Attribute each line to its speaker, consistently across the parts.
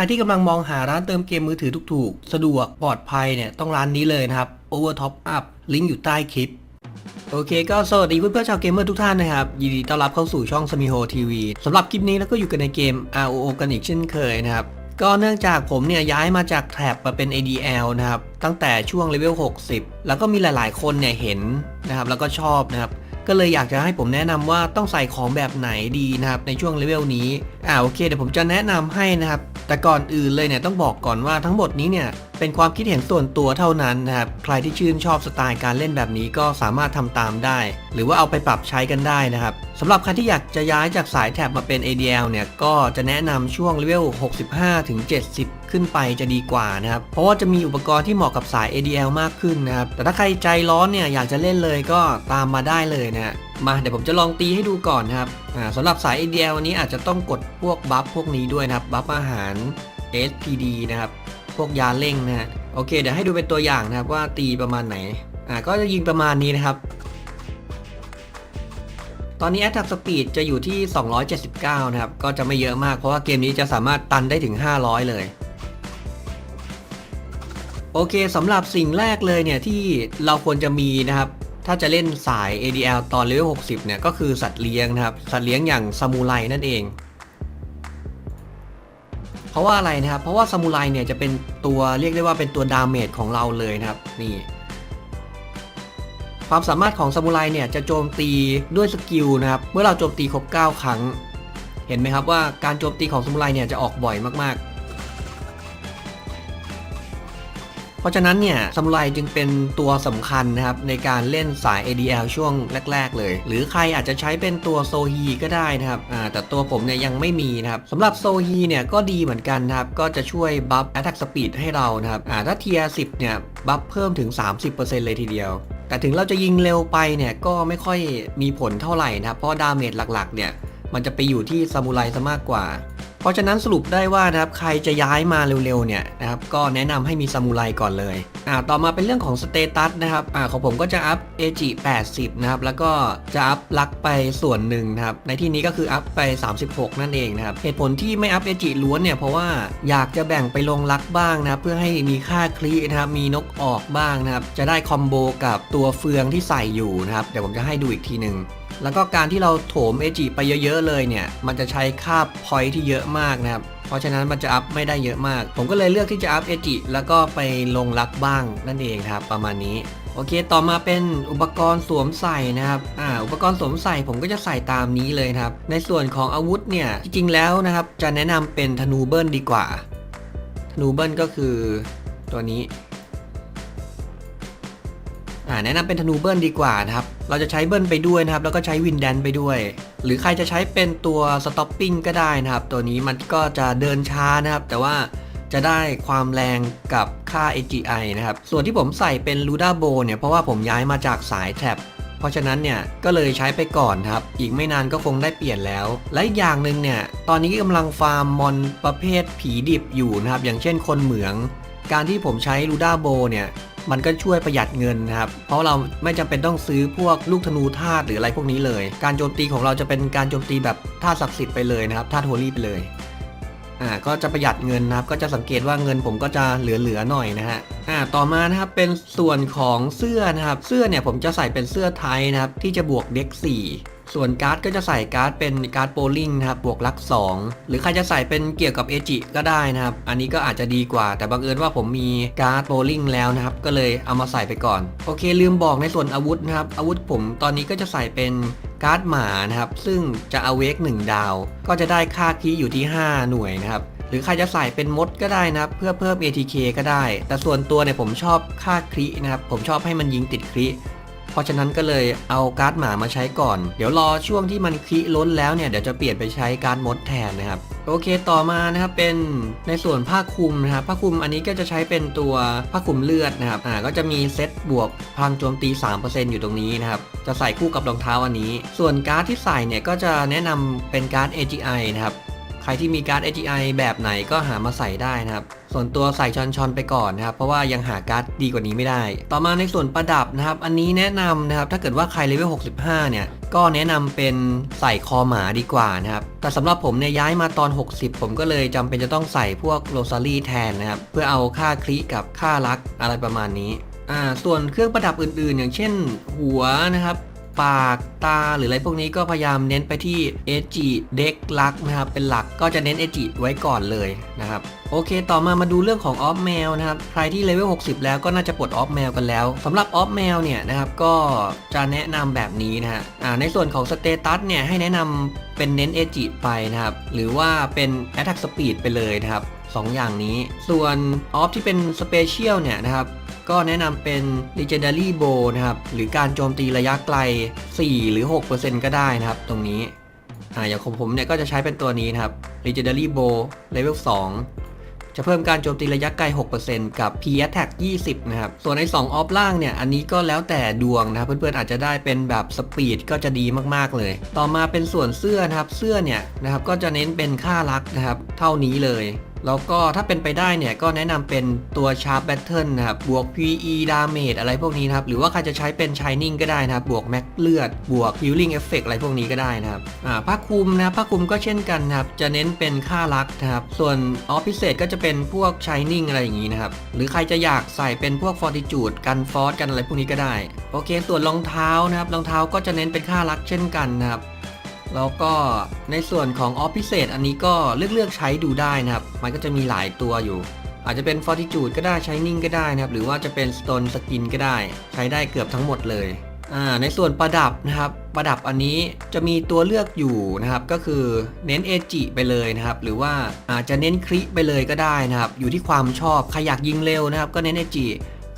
Speaker 1: รที่กำลังมองหาร้านเติมเกมมือถือถูกๆ สะดวกปลอดภัยเนี่ยต้องร้านนี้เลยนะครับ Over Top Up ลิงก์อยู่ใต้คลิปโอเคก็สวัสดีเพื่อนๆชาวเกมเมอร์ทุกท่านนะครับ ยินดีต้อนรับเข้าสู่ช่องสมิโฮทีวีสำหรับคลิปนี้แล้วก็อยู่กันในเกม ROO กันอีกเช่นเคยนะครับ ก็เนื่องจากผมเนี่ยย้ายมาจากแท็บมาเป็น ADL นะครับ ตั้งแต่ช่วงเลเวล 60 แล้วก็มีหลายๆ คนเนี่ยเห็นนะครับแล้วก็ชอบนะครับ ก็เลยอยากจะให้ผมแนะนำว่าต้องใส่ของแบบไหนดีนะครับในช่วงเลเวลนี้อ่าโอเคเดี๋ยวผมจะแนะนำให้นะครับแต่ก่อนอื่นเลยเนี่ยต้องบอกก่อนว่าทั้งหมดนี้เนี่ย เป็นความคิดเห็นส่วนตัวเท่านั้นนะครับ ใครที่ชื่นชอบสไตล์การเล่นแบบนี้ก็สามารถทำตามได้ หรือว่าเอาไปปรับใช้กันได้นะครับสำหรับใครที่อยากจะย้ายจากสายแท็บมาเป็น ADL เนี่ย ก็จะแนะนำช่วงเลเวล 65 ถึง 70 ขึ้นไปจะดีกว่านะครับ เพราะว่าจะมีอุปกรณ์ที่เหมาะกับสาย ADL มากขึ้นนะครับ แต่ถ้าใครใจร้อนเนี่ยอยากจะเล่นเลยก็ตามมาได้เลยนะมาเดี๋ยวผมจะลองตีให้ดูก่อนนะครับอ่าสำหรับสาย ADL วันนี้อาจจะต้องกดพวกบัฟพวกนี้ด้วยนะครับ บัฟอาหาร SPD นะครับ วกยาเร่งนะฮะโอเค เดี๋ยวให้ดูเป็นตัวอย่างนะครับว่าตีประมาณไหนอ่าก็จะยิงประมาณนี้นะครับ ตอนนี้ Attack Speed จะอยู่ที่ 279 นะครับ ก็จะไม่เยอะมากเพราะว่าเกมนี้จะสามารถตันได้ถึง 500 เลยโอเคสำหรับสิ่งแรกเลยเนี่ยที่เราควรจะมีนะครับ ถ้าจะเล่นสาย ADL ตอนเลเวล60 เนี่ยก็คือสัตว์เลี้ยงนะครับ สัตว์เลี้ยงอย่างซามูไรนั่นเอง เพราะว่าอะไรนะครับ เพราะว่าซามูไรเนี่ยจะเป็นตัวเรียกได้ว่าเป็นตัวดาเมจของเราเลยนะครับนี่ความสามารถของซามูไรเนี่ยจะโจมตีด้วยสกิลนะครับเมื่อเราโจมตีครบ 9 ครั้ง เห็นไหมครับว่าการโจมตีของซามูไรเนี่ยจะออกบ่อยมากๆ เพราะฉะนั้นเนี่ยซามูไรจึงเป็นตัวสำคัญนะครับในการเล่นสาย ADL ช่วงแรก ๆ เลย หรือใครอาจจะใช้เป็นตัวโซฮีก็ได้นะครับแต่ตัวผมเนี่ยยังไม่มีนะครับสำหรับโซฮีเนี่ยก็ดีเหมือนกันนะครับก็จะช่วยบัฟ Attack Speed ให้เรานะครับถ้าเทียร์10เนี่ยบัฟเพิ่มถึง 30%เลยทีเดียวแต่ถึงเราจะยิงเร็วไปเนี่ยก็ไม่ค่อยมีผลเท่าไหร่นะครับเพราะดาเมจหลักๆเนี่ยมันจะไปอยู่ที่ซามูไรซะมากกว่า เพราะฉะนั้นสรุปได้ว่านะครับใครจะย้ายมาเร็วๆเนี่ยนะครับก็แนะนำให้มีซามูไรก่อนเลยอ่าต่อมาเป็นเรื่องของสเตตัสนะครับอ่าของผมก็จะอัพ AG 80 นะครับ แล้วก็จะอัพลักไปส่วนหนึ่งนะครับ ในที่นี้ก็คืออัพไป 36 นั่นเองนะครับ เหตุผลที่ไม่อัพ AG ล้วนเนี่ย เพราะว่าอยากจะแบ่งไปลงลักบ้างนะครับ เพื่อให้มีค่าคลีนะครับ มีนกออกบ้างนะครับ จะได้คอมโบกับตัวเฟืองที่ใส่อยู่นะครับ เดี๋ยวผมจะให้ดูอีกทีหนึ่งแล้วก็การที่เราโถมเอจิไปเยอะๆเลยเนี่ย มันจะใช้ค่าพอยที่เยอะมากนะครับ เพราะฉะนั้นมันจะอัพไม่ได้เยอะมาก ผมก็เลยเลือกที่จะอัพเอจิแล้วก็ไปลงลักบ้างนั่นเองครับประมาณนี้โอเค ต่อมาเป็นอุปกรณ์สวมใส่นะครับ อ่า อุปกรณ์สวมใส่ผมก็จะใส่ตามนี้เลยครับ ในส่วนของอาวุธเนี่ย จริงๆแล้วนะครับ จะแนะนำเป็นธนูเบิลดีกว่า ธนูเบิลก็คือตัวนี้ อ่า แนะนำเป็นธนูเบิลดีกว่านะครับ เราจะใช้เบิลไปด้วยนะครับ แล้วก็ใช้วินแดนไปด้วย หรือใครจะใช้เป็นตัวสต็อปปิ้งก็ได้นะครับ ตัวนี้มันก็จะเดินช้านะครับ แต่ว่าจะได้ความแรงกับค่า AGI นะครับ ส่วนที่ผมใส่เป็น l u d a b o เนี่ย เพราะว่าผมย้ายมาจากสายแท็บเพราะฉะนั้นเนี่ย ก็เลยใช้ไปก่อนครับ อีกไม่นานก็คงได้เปลี่ยนแล้ว และอีกอย่างหนึ่งเนี่ย ตอนนี้กำลังฟาร์มมอนประเภทผีดิบอยู่นะครับ อย่างเช่นคนเหมือง การที่ผมใช้ลูด้าโบเนี่ย มันก็ช่วยประหยัดเงินนะครับ เพราะเราไม่จำเป็นต้องซื้อพวกลูกธนูธาตุหรืออะไรพวกนี้เลย การโจมตีของเราจะเป็นการโจมตีแบบธาตุศักดิ์สิทธิ์ไปเลยนะครับธาตุโฮลี่ไปเลยอ่าก็จะประหยัดเงินนะครับ ก็จะสังเกตว่าเงินผมก็จะเหลือๆหน่อยนะฮะอ่าต่อมานะครับเป็นส่วนของเสื้อนะครับ เสื้อเนี่ยผมจะใส่เป็นเสื้อไทยนะครับ ที่จะบวกเด็ก4 ส่วนการ์ดก็จะใส่การ์ดเป็นการ์ดโบลิ่งนะครับบวกลัก 2 หรือใครจะใส่เป็นเกี่ยวกับเอจิก็ได้นะครับ อันนี้ก็อาจจะดีกว่า แต่บังเอิญว่าผมมีการ์ดโบลิ่งแล้วนะครับ ก็เลยเอามาใส่ไปก่อน โอเค ลืมบอกในส่วนอาวุธนะครับ อาวุธผมตอนนี้ก็จะใส่เป็นการ์ดหมานะครับ ซึ่งจะเอาเวก1ดาว ก็จะได้ค่าคีอยู่ที่ 5 หน่วยนะครับหรือใครจะใส่เป็นมดก็ได้นะครับ เพื่อเพิ่ม ATK ก็ได้ แต่ส่วนตัวเนี่ยผมชอบค่าครินะครับ ผมชอบให้มันยิงติดคริ เพราะฉะนั้นก็เลยเอาการ์ดหมามาใช้ก่อน เดี๋ยวรอช่วงที่มันคลิล้นแล้วเนี่ยเดี๋ยวจะเปลี่ยนไปใช้การ์ดมดแทนนะครับโอเคต่อมานะครับเป็นในส่วนผ้าคลุมนะครับผ้าคลุมอันนี้ก็จะใช้เป็นตัวผ้าคลุมเลือดนะครับอ่าก็จะมีเซตบวกพลังโจมตี 3%อยู่ตรงนี้นะครับจะใส่คู่กับรองเท้าอันนี้ ส่วนการ์ดที่ใส่เนี่ยก็จะแนะนำเป็นการ์ด AGI นะครับใครที่มีการ์ด AGI แบบไหนก็หามาใส่ได้นะครับ ส่วนตัวใส่ชอนชอนไปก่อนนะครับ เพราะว่ายังหาการ์ดดีกว่านี้ไม่ได้ ต่อมาในส่วนประดับนะครับ อันนี้แนะนำนะครับ ถ้าเกิดว่าใครเลเวล 65 เนี่ย ก็แนะนำเป็นใส่คอหมาดีกว่านะครับ แต่สำหรับผมเนี่ยย้ายมาตอน 60 ผมก็เลยจำเป็นจะต้องใส่พวกโรซารี่แทนนะครับ เพื่อเอาค่าคลิกับค่ารักอะไรประมาณนี้ อ่า ส่วนเครื่องประดับอื่นๆ อย่างเช่น หัวนะครับ ปากตาหรืออะไรพวกนี้ก็พยายามเน้นไปที่เอจิเด็กลักนะครับเป็นหลักก็จะเน้นเอจิไว้ก่อนเลยนะครับโอเค ต่อมามาดูเรื่องของออฟแมวนะครับใครที่เลเวล60 แล้วก็น่าจะปลดออฟแมวกันแล้วสำหรับออฟแมวเนี่ยนะครับก็จะแนะนำแบบนี้นะฮะในส่วนของสเตตัสเนี่ยให้แนะนำเป็นเน้นเอจิไปนะครับหรือว่าเป็น Attack Speed ไปเลยนะครับ สองอย่างนี้ ส่วนออฟที่เป็นสเปเชียลเนี่ยนะครับ ก็แนะนำเป็น Legendary Bow นะครับ หรือการโจมตีระยะไกล 4 หรือ 6%ก็ได้นะครับ ตรงนี้อ่าอย่างของผมเนี่ยก็จะใช้เป็นตัวนี้นะครับ Legendary Bow Level 2 จะเพิ่มการโจมตีระยะไกล 6%กับ P Attack 20 นะครับ ส่วนใน2ออฟล่างเนี่ย อันนี้ก็แล้วแต่ดวงนะครับ เพื่อนๆอาจจะได้เป็นแบบสปีดก็จะดีมากๆเลย ต่อมาเป็นส่วนเสื้อนะครับ เสื้อเนี่ยนะครับก็จะเน้นเป็นค่ารักนะครับ เท่านี้เลย แล้วก็ถ้าเป็นไปได้เนี่ยก็แนะนำเป็นตัว Sharp Battle นะครับ บวก PE Damage อะไรพวกนี้นะครับ หรือว่าใครจะใช้เป็น Shining ก็ได้นะครับ บวก Max เลือด บวก Healing Effect อะไรพวกนี้ก็ได้นะครับ อ่าผ้าคลุมนะผ้าคลุมก็เช่นกันนะครับ จะเน้นเป็นค่ารักนะครับ ส่วนออฟพิเศษก็จะเป็นพวก Shining อะไรอย่างนี้นะครับ หรือใครจะอยากใส่เป็นพวก Fortitude กันฟอสกันอะไรพวกนี้ก็ได้ โอเค ส่วนรองเท้านะครับ รองเท้าก็จะเน้นเป็นค่ารักเช่นกันนะครับ แล้วก็ในส่วนของออฟพิเศษอันนี้ก็เลือกเลือกใช้ดูได้นะครับ มันก็จะมีหลายตัวอยู่ อาจจะเป็น Fortitude ก็ได้ Shining ก็ได้นะครับ หรือว่าจะเป็น Stone Skin ก็ได้ ใช้ได้เกือบทั้งหมดเลยอ่าในส่วนประดับนะครับประดับอันนี้จะมีตัวเลือกอยู่นะครับ ก็คือเน้นเอจิไปเลยนะครับ หรือว่าอาจจะเน้นคริไปเลยก็ได้นะครับ อยู่ที่ความชอบใครอยากยิงเร็วนะครับ ก็เน้นเอจิ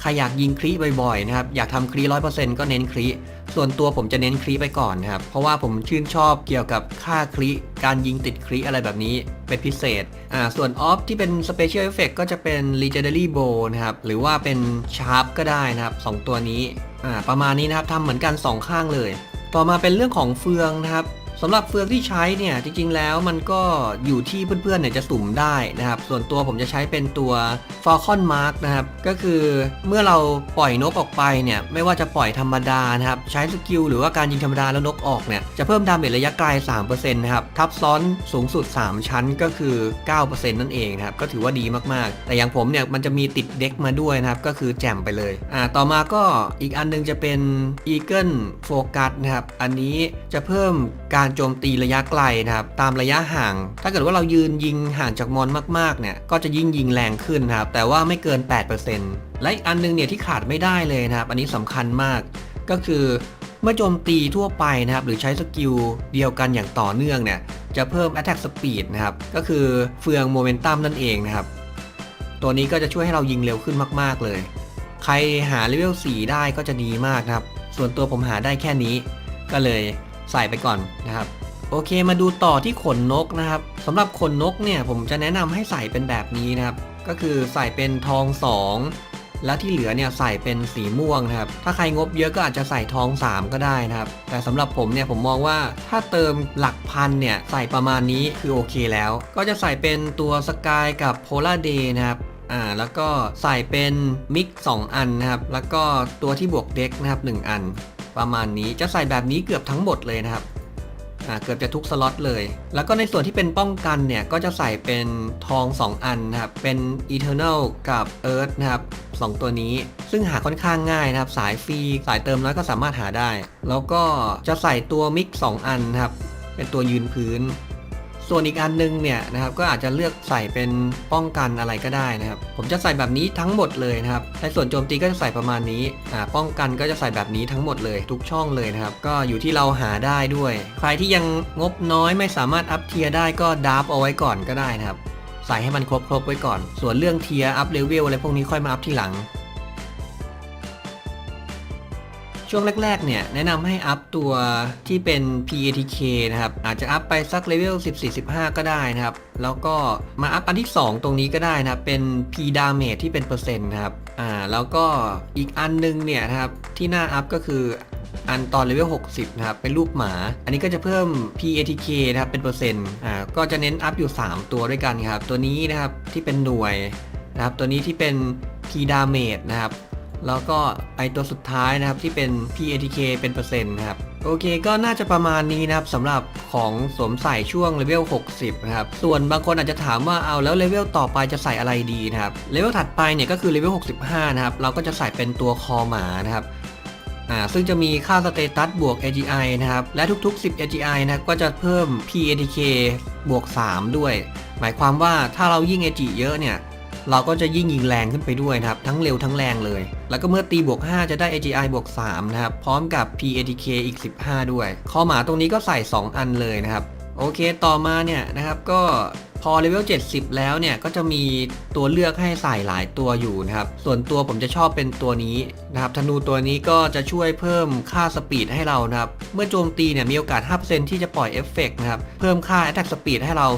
Speaker 1: ใครอยากยิงครีบ่อยๆนะครับ อยากทำครีร้อยเปอร์เซ็นต์ก็เน้นครี ส่วนตัวผมจะเน้นคลีไปก่อนนะครับ เพราะว่าผมชื่นชอบเกี่ยวกับค่าคลีการยิงติดคลีอะไรแบบนี้เป็นพิเศษ อ่า ส่วนออฟที่เป็น Special Effect ก็จะเป็น Legendary Bow นะครับ หรือว่าเป็น Sharp ก็ได้นะครับสองตัวนี้ อ่า ประมาณนี้นะครับทำเหมือนกัน 2 ข้างเลย ต่อมาเป็นเรื่องของเฟืองนะครับ สำหรับเฟืองที่ใช้เนี่ยจริงๆแล้วมันก็อยู่ที่เพื่อนๆเนี่ยจะสุ่มได้นะครับ ส่วนตัวผมจะใช้เป็นตัว Falcon Mark นะครับ ก็คือเมื่อเราปล่อยนกออกไปเนี่ยไม่ว่าจะปล่อยธรรมดานะครับ ใช้สกิลหรือว่าการยิงธรรมดาแล้วนกออกเนี่ยจะเพิ่มดาเมจระยะไกล 3%นะครับ ทับซ้อนสูงสุด 3 ชั้นก็คือ 9%นั่นเองนะครับ ก็ถือว่าดีมากๆ แต่อย่างผมเนี่ยมันจะมีติดเด็กมาด้วยนะครับ ก็คือแจ่มไปเลยอ่าต่อมาก็อีกอันนึงจะเป็น Eagle Focus นะครับอันนี้จะเพิ่ม การโจมตีระยะไกลนะครับตามระยะห่าง ถ้าเกิดว่าเรายืนยิงห่างจากมอนมากๆเนี่ยก็จะยิ่งยิงแรงขึ้นครับแต่ว่าไม่เกิน 8%และอีกอันนึงเนี่ยที่ขาดไม่ได้เลยนะครับ อันนี้สำคัญมาก ก็คือเมื่อโจมตีทั่วไปนะครับหรือใช้สกิลเดียวกันอย่างต่อเนื่องเนี่ยจะเพิ่ม Attack Speed นะครับก็คือเฟืองโมเมนตัมนั่นเองนะครับตัวนี้ก็จะช่วยให้เรายิงเร็วขึ้นมากๆเลย ใครหาเลเวล4ได้ก็จะดีมากครับ ส่วนตัวผมหาได้แค่นี้ ก็เลย ใส่ไปก่อนนะครับ โอเคมาดูต่อที่ขนนกนะครับสำหรับขนนกเนี่ยผมจะแนะนำให้ใส่เป็นแบบนี้นะครับ ก็คือใส่เป็นทอง 2 แล้วที่เหลือเนี่ยใส่เป็นสีม่วงนะครับ ถ้าใครงบเยอะก็อาจจะใส่ทอง 3 ก็ได้นะครับ แต่สำหรับผมเนี่ยผมมองว่าถ้าเติมหลักพันเนี่ยใส่ประมาณนี้คือโอเคแล้ว ก็จะใส่เป็นตัวสกายกับโพลาร์เดย์นะครับอ่าแล้วก็ใส่เป็นมิก 2 อันนะครับ แล้วก็ตัวที่บวกเด็กนะครับ 1 อัน ประมาณนี้จะใส่แบบนี้เกือบทั้งหมดเลยนะครับเกือบจะทุกสล็อตเลย แล้วก็ในส่วนที่เป็นป้องกันเนี่ยก็จะใส่เป็นทอง 2 อันนะครับ เป็น Eternal กับ Earth นะครับ2ตัวนี้ ซึ่งหาค่อนข้างง่ายนะครับ สายฟรี สายเติมน้อยก็สามารถหาได้ แล้วก็จะใส่ตัวมิก 2 อันนะครับ เป็นตัวยืนพื้น ส่วนอีกอันนึงเนี่ยนะครับก็อาจจะเลือกใส่เป็นป้องกันอะไรก็ได้นะครับ ผมจะใส่แบบนี้ทั้งหมดเลยนะครับในส่วนโจมตีก็จะใส่ประมาณนี้อ่าป้องกันก็จะใส่แบบนี้ทั้งหมดเลยทุกช่องเลยนะครับก็อยู่ที่เราหาได้ด้วย ใครที่ยังงบน้อยไม่สามารถอัพเทียได้ก็ดับเอาไว้ก่อนก็ได้นะครับใส่ให้มันครบครบๆไว้ก่อน ส่วนเรื่องเทียอัพเลเวลอะไรพวกนี้ค่อยมาอัพทีหลัง ช่วงแรกๆ เนี่ย แนะนำให้อัพตัวที่เป็น PATK นะครับ อาจจะอัพไปสักเลเวล14-15 ก็ได้นะครับ แล้วก็มาอัพอันที่ 2 ตรงนี้ก็ได้นะครับ เป็น P damage ที่เป็นเปอร์เซ็นต์นะครับ อ่า แล้วก็อีกอันนึงเนี่ยนะครับ ที่น่าอัพก็คืออันตอนเลเวล 60 นะครับ เป็นรูปหมา อันนี้ก็จะเพิ่ม PATK นะครับ เป็นเปอร์เซ็นต์ อ่า ก็จะเน้นอัพอยู่ 3 ตัวด้วยกันครับ ตัวนี้นะครับที่เป็นหน่วยนะครับ ตัวนี้ที่เป็น P damage นะครับ แล้วก็ไอตัวสุดท้ายนะครับที่เป็น PATK เป็นเปอร์เซ็นต์นะครับโอเคก็น่าจะประมาณนี้นะครับสำหรับของสวมใส่ช่วงเลเวล 60 นะครับ ส่วนบางคนอาจจะถามว่าเอาแล้วเลเวลต่อไปจะใส่อะไรดีนะครับ เลเวลถัดไปเนี่ยก็คือเลเวล 65 นะครับ เราก็จะใส่เป็นตัวคอหมานะครับอ่าซึ่งจะมีค่าสเตตัสบวก AGI นะครับ และทุกๆ 10 AGI นะก็จะเพิ่ม PATK บวก 3 ด้วย หมายความว่าถ้าเรายิ่ง AG เยอะเนี่ย เราก็จะยิ่งยิงแรงขึ้นไปด้วยนะครับ ทั้งเร็วทั้งแรงเลย แล้วก็เมื่อตีบวก 5 จะได้ AGI บวก 3 นะครับ พร้อมกับ PATK อีก 15 ด้วย ข้อหมาตรงนี้ก็ใส่ 2 อันเลยนะครับ โอเคต่อมาเนี่ยนะครับก็พอเลเวล 70 แล้วเนี่ยก็จะมีตัวเลือกให้ใส่หลายตัวอยู่นะครับ ส่วนตัวผมจะชอบเป็นตัวนี้นะครับธนูตัวนี้ก็จะช่วยเพิ่มค่าสปีดให้เรานะครับ เมื่อโจมตีเนี่ยมีโอกาส 5%ที่จะปล่อยเอฟเฟกต์นะครับ เพิ่มค่า attack speed ให้เรา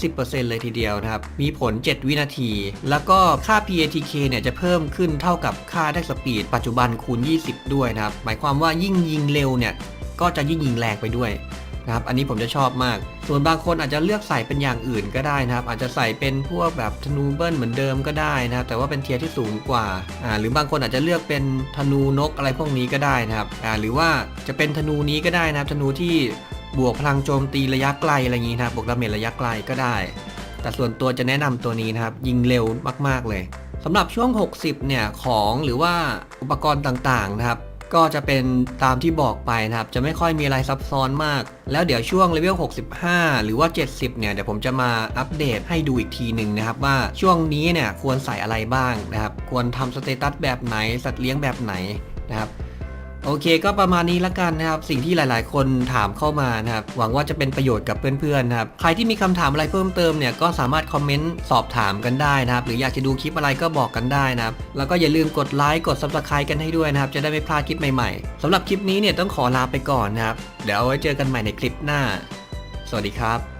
Speaker 1: 30%เลยทีเดียวนะครับ มีผล 7 วินาที แล้วก็ค่า PATK เนี่ยจะเพิ่มขึ้นเท่ากับค่า attack speed ปัจจุบันคูณ 20 ด้วยนะครับ หมายความว่ายิ่งยิงเร็วเนี่ยก็จะยิ่งยิงแรงไปด้วย นะครับอันนี้ผมจะชอบมาก ส่วนบางคนอาจจะเลือกใส่เป็นอย่างอื่นก็ได้นะครับ อาจจะใส่เป็นพวกแบบธนูเบิลเหมือนเดิมก็ได้นะครับ แต่ว่าเป็นเทียร์ที่สูงกว่าอ่า หรือบางคนอาจจะเลือกเป็นธนูนกอะไรพวกนี้ก็ได้นะครับอ่าหรือว่าจะเป็นธนูนี้ก็ได้นะครับ ธนูที่บวกพลังโจมตีระยะไกลอะไรอย่างนี้นะครับบวกดาเมจระยะไกลก็ได้ แต่ส่วนตัวจะแนะนำตัวนี้นะครับ ยิงเร็วมากๆเลยสำหรับช่วง 60 เนี่ย ของหรือว่าอุปกรณ์ต่างๆ นะครับ ก็จะเป็นตามที่บอกไปนะครับ จะไม่ค่อยมีอะไรซับซ้อนมาก แล้วเดี๋ยวช่วงเลเวล 65 หรือว่า 70 เนี่ย เดี๋ยวผมจะมาอัปเดตให้ดูอีกทีหนึ่งนะครับ ว่าช่วงนี้เนี่ยควรใส่อะไรบ้างนะครับ ควรทำสเตตัสแบบไหน สัตว์เลี้ยงแบบไหนนะครับ โอเคก็ประมาณนี้ละกันนะครับ สิ่งที่หลาย ๆ คนถามเข้ามานะครับ หวังว่าจะเป็นประโยชน์กับเพื่อน ๆ นะครับ ใครที่มีคำถามอะไรเพิ่มเติมเนี่ยก็สามารถคอมเมนต์สอบถามกันได้นะครับ หรืออยากจะดูคลิปอะไรก็บอกกันได้นะครับ แล้วก็อย่าลืมกดไลค์กด subscribe กันให้ด้วยนะครับ จะได้ไม่พลาดคลิปใหม่ ๆสำหรับคลิปนี้เนี่ยต้องขอลาไปก่อนนะครับ เดี๋ยวเอาไว้เจอกันใหม่ในคลิปหน้า สวัสดีครับ